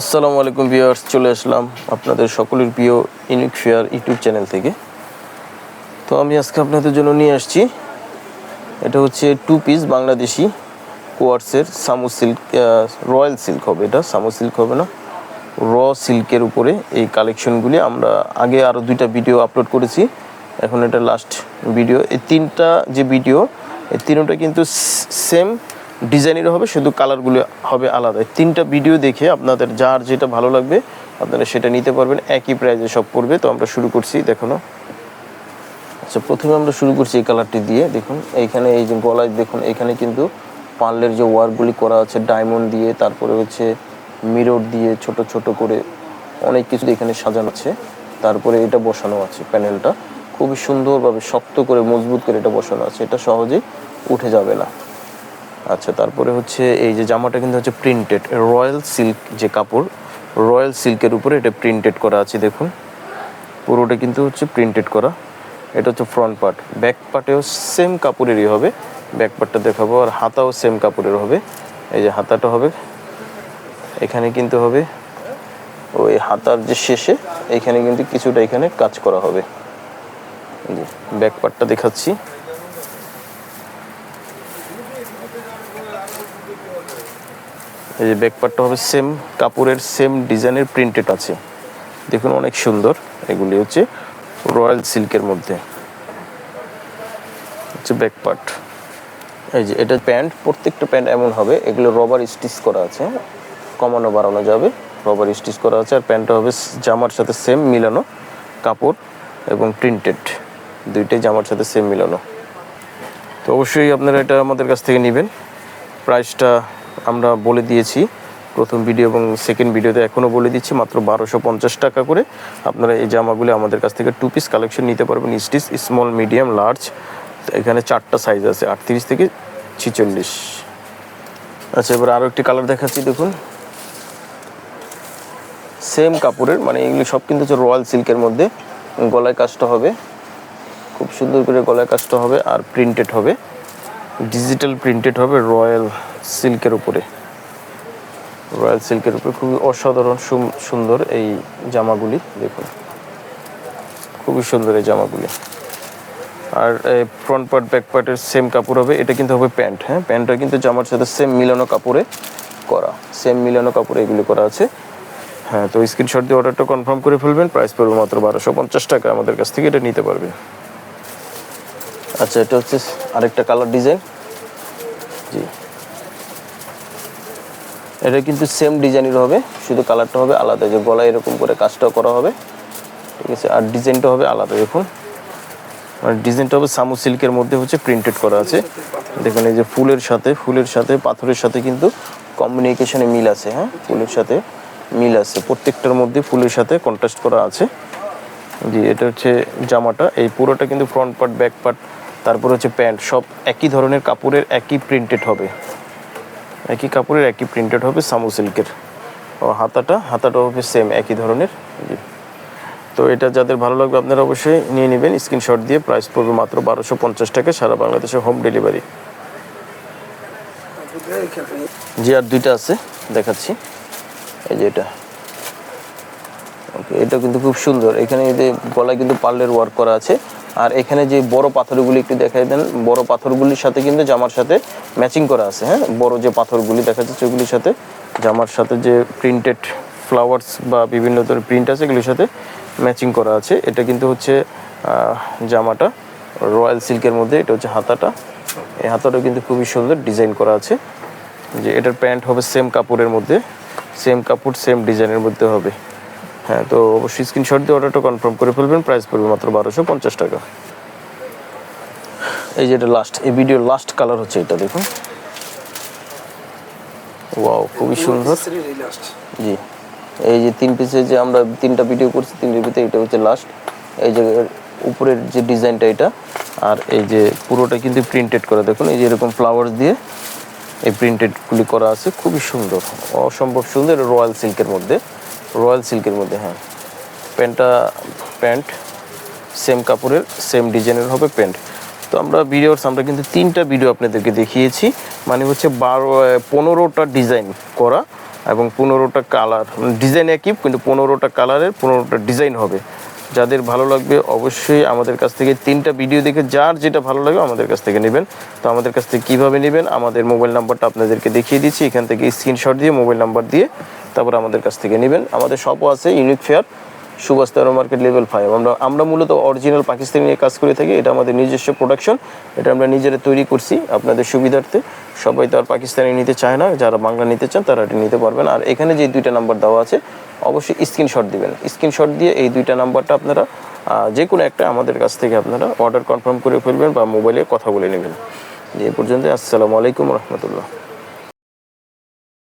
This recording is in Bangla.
আসসালামু আলাইকুম ভিউয়ার্স, চলে আসলাম আপনাদের সকলের প্রিয় ইউনিক ফেয়ার ইউটিউব চ্যানেল থেকে। তো আমি আজকে আপনাদের জন্য নিয়ে আসছি, এটা হচ্ছে টু পিস বাংলাদেশি কোয়ার্সের সামু সিল্ক রয়্যাল সিল্ক হবে এটা সামু সিল্ক হবে না। র সিল্কের উপরে এই কালেকশনগুলি আমরা আগে আরও দুইটা ভিডিও আপলোড করেছি, এখন এটা লাস্ট ভিডিও এই তিনটা যে ভিডিও এই তিনটা কিন্তু সেম ডিজাইনের হবে, শুধু কালারগুলো হবে আলাদা। তিনটা ভিডিও দেখে আপনাদের যার যেটা ভালো লাগবে, আপনারা সেটা নিতে পারবেন, একই প্রাইজে সব পড়বে তো আমরা শুরু করছি, দেখানো। আচ্ছা প্রথমে আমরা শুরু করছি এই কালারটি দিয়ে, দেখুন। এইখানে এই যে গলায়, দেখুন, এখানে কিন্তু পার্লের যে ওয়ার্কগুলি করা আছে ডায়মন্ড দিয়ে, তারপরে হচ্ছে মিরর দিয়ে ছোট ছোট করে অনেক কিছু এখানে সাজানো আছে। তারপরে এটা বসানো আছে প্যানেলটা খুবই সুন্দরভাবে শক্ত করে, মজবুত করে এটা বসানো আছে। এটা সহজেই উঠে যাবে না। আচ্ছা তারপরে হচ্ছে এই যে জামাটা কিন্তু হচ্ছে প্রিন্টেড রয়্যাল সিল্ক যে কাপড় রয়্যাল সিল্কের উপরে এটা প্রিন্টেড করা আছে, দেখুন। পুরোটা কিন্তু হচ্ছে প্রিন্টেড করা। এটা হচ্ছে ফ্রন্ট পার্ট ব্যাক পার্টেও সেম কাপড়েরই হবে। ব্যাক পার্টটা দেখাবো আর হাতাও সেম কাপড়ের হবে। এই যে হাতাটা হবে। এখানে কিন্তু হবে। ওই হাতার যে শেষে, এখানে কিন্তু কিছুটা এখানে কাজ করা হবে। ব্যাক পার্টটা দেখাচ্ছি। এই যে ব্যাক পার্টটা হবে সেম কাপড়ের সেম ডিজাইনের প্রিন্টেড আছে। দেখুন অনেক সুন্দর। এগুলি হচ্ছে রয়্যাল সিল্কের মধ্যে। হচ্ছে ব্যাক পার্ট এই যে এটা প্যান্ট প্রত্যেকটা প্যান্ট এমন হবে। এগুলো রবার স্টিচ করা আছে। কমানো বাড়ানো যাবে। রবার স্টিচ করা আছে। আর প্যান্টটা হবে জামার সাথে সেম মিলানো কাপড় এবং প্রিন্টেড দুইটাই জামার সাথে সেম মিলানো। তো অবশ্যই আপনারা এটা আমাদের কাছ থেকে নেবেন। প্রাইসটা আমরা বলে দিয়েছি। প্রথম ভিডিও এবং সেকেন্ড ভিডিওতে এখনও বলে দিচ্ছি, মাত্র বারোশো পঞ্চাশ টাকা করে। আপনারা এই জামাগুলো আমাদের কাছ থেকে টু পিস কালেকশন নিতে পারবেন স্টিচ স্মল মিডিয়াম লার্জ এখানে চারটা সাইজ আছে, আটত্রিশ থেকে ছিচল্লিশ। আচ্ছা এবার আরও একটি কালার দেখাচ্ছি, দেখুন। সেম কাপড়ের মানে এগুলি সব কিন্তু হচ্ছে রয়্যাল সিল্কের মধ্যে। গলায় কাজটা হবে। খুব সুন্দর করে গলায় কাজটা হবে আর প্রিন্টেড হবে। ডিজিটাল প্রিন্টেড হবে রয়্যাল সিল্কের উপরে। রয়্যাল সিল্কের উপরে খুবই অসাধারণ সুন্দর এই জামাগুলি, দেখুন। খুবই সুন্দর এই জামাগুলি। আর ফ্রন্ট পার্ট ব্যাক পার্টের সেম কাপড় হবে। এটা কিন্তু হবে প্যান্ট হ্যাঁ? প্যান্টটা কিন্তু জামার সাথে সেম মিলানো কাপড়ে করা। সেম মিলানো কাপড়ে এগুলি করা আছে। হ্যাঁ তো স্ক্রিনশট দিয়ে অর্ডারটা কনফার্ম করে ফেলবেন। প্রাইস পড়বে মাত্র বারোশো পঞ্চাশ টাকা। আমাদের কাছ থেকে এটা নিতে পারবেন আচ্ছা এটা হচ্ছে আরেকটা কালার ডিজাইন জি। এটা কিন্তু সেম ডিজাইনের হবে, শুধু কালারটা হবে আলাদা, যে গলায় এরকম করে কাজটা করা হবে। ঠিক আছে, আর ডিজাইনটা হবে আলাদা, দেখুন। আর ডিজাইনটা হবে সামু সিল্কের মধ্যে হচ্ছে প্রিন্টেড করা আছে। দেখুন, এই যে ফুলের সাথে ফুলের সাথে, পাথরের সাথে কিন্তু কমিউনিকেশনে মিল আছে হ্যাঁ? ফুলের সাথে মিল আছে, প্রত্যেকটার মধ্যে ফুলের সাথে কন্ট্রাস্ট করা আছে। জি, এটা হচ্ছে জামাটা, এই পুরোটা কিন্তু ফ্রন্ট পার্ট ব্যাক পার্ট তারপর হচ্ছে প্যান্ট, সব একই ধরনের কাপড়ের একই প্রিন্টেড হবে। একই কাপড়ের একই প্রিন্টেড হবে সামু সিল্কের। ও, হাতাটা হাতাটা হবে সেম একই ধরনের। তো এটা যাদের ভালো লাগবে আপনারা অবশ্যই নিয়ে নেবেন। স্ক্রিনশট দিয়ে প্রাইস পড়বে মাত্র বারোশো পঞ্চাশ টাকা সারা বাংলাদেশে হোম ডেলিভারি জি, আর দুইটা আছে, দেখাচ্ছি। এই যে এটা। ওকে এটা কিন্তু খুব সুন্দর। এখানে গলায় কিন্তু পার্লের ওয়ার্ক করা আছে। আর এখানে যে বড় পাথরগুলি একটু দেখাই দেন, বড় পাথরগুলির সাথে কিন্তু জামার সাথে ম্যাচিং করা আছে হ্যাঁ? বড় যে পাথরগুলি দেখা যাচ্ছে ওগুলির সাথে জামার সাথে যে প্রিন্টেড ফ্লাওয়ার্স বা বিভিন্ন ধরনের প্রিন্ট আছে, এগুলির সাথে ম্যাচিং করা আছে। এটা কিন্তু হচ্ছে জামাটা রয়্যাল সিল্কের মধ্যে, এটা হচ্ছে হাতাটা। এই হাতাটা কিন্তু খুবই সুন্দর ডিজাইন করা আছে। যে এটার প্যান্ট হবে সেম কাপড়ের মধ্যে সেম কাপড় সেম ডিজাইনের মধ্যে হবে। হ্যাঁ তো অবশ্যই স্ক্রিনশট দিয়ে অর্ডারটা কনফার্ম করে ফেলবেন। প্রাইস পড়বে মাত্র বারোশো পঞ্চাশ টাকা। এই যে এটা লাস্ট এই ভিডিওর লাস্ট কালার হচ্ছে এটা, দেখুন। ওয়াও খুবই সুন্দর। জি, এই যে তিন পিসের যে আমরা তিনটা ভিডিও করছি, তিনটার ভিতরে এটা হচ্ছে লাস্ট এই যে উপরের যে ডিজাইনটা এটা, আর এই যে পুরোটা কিন্তু প্রিন্টেড করা। দেখুন, এই যে এরকম ফ্লাওয়ার্স দিয়ে এই প্রিন্টেডগুলি করা আছে, খুবই সুন্দর। অসম্ভব সুন্দর রয়্যাল সিল্কের মধ্যে। রয়্যাল সিল্কের মধ্যে হ্যাঁ। প্যান্টটা, প্যান্ট, সেম কাপড়ের, সেম ডিজাইনের হবে প্যান্ট। তো আমরা ভিডিওর আমরা কিন্তু তিনটা ভিডিও আপনাদেরকে দেখিয়েছি। মানে হচ্ছে বারো পনেরোটা ডিজাইন করা এবং পনেরোটা কালার। ডিজাইন একই, কিন্তু পনেরোটা কালারের পনেরোটা ডিজাইন হবে। যাদের ভালো লাগবে অবশ্যই আমাদের কাছ থেকে তিনটা ভিডিও দেখে, যার যেটা ভালো লাগবে আমাদের কাছ থেকে নেবেন। তো আমাদের কাছ থেকে কীভাবে নেবেন, আমাদের মোবাইল নাম্বারটা আপনাদেরকে দেখিয়ে দিচ্ছি। এখান থেকে স্ক্রিনশট দিয়ে মোবাইল নাম্বার দিয়ে তারপর আমাদের কাছ থেকে নেবেন। আমাদের শপও আছে unique fair Subhash market level five আমরা আমরা মূলত অরিজিনাল পাকিস্তানি নিয়ে কাজ করে থাকি, এটা আমাদের নিজস্ব প্রোডাকশন এটা আমরা নিজেরা তৈরি করছি আপনাদের সুবিধার্থে। সবাই তো আর পাকিস্তানি নিতে চায় না, যারা বাংলা নিতে চান তারা এটা নিতে পারবেন। আর এখানে যে দুইটা নাম্বার দেওয়া আছে, অবশ্যই স্ক্রিনশট দিবেন। স্ক্রিনশট দিয়ে এই দুইটা নাম্বারটা আপনারা যে কোনো একটা আমাদের কাছ থেকে আপনারা অর্ডার কনফার্ম করে ফেলবেন বা মোবাইলে কথা বলে নেবেন। যে এ পর্যন্ত আসসালামু আলাইকুম রহমতুল্লাহ।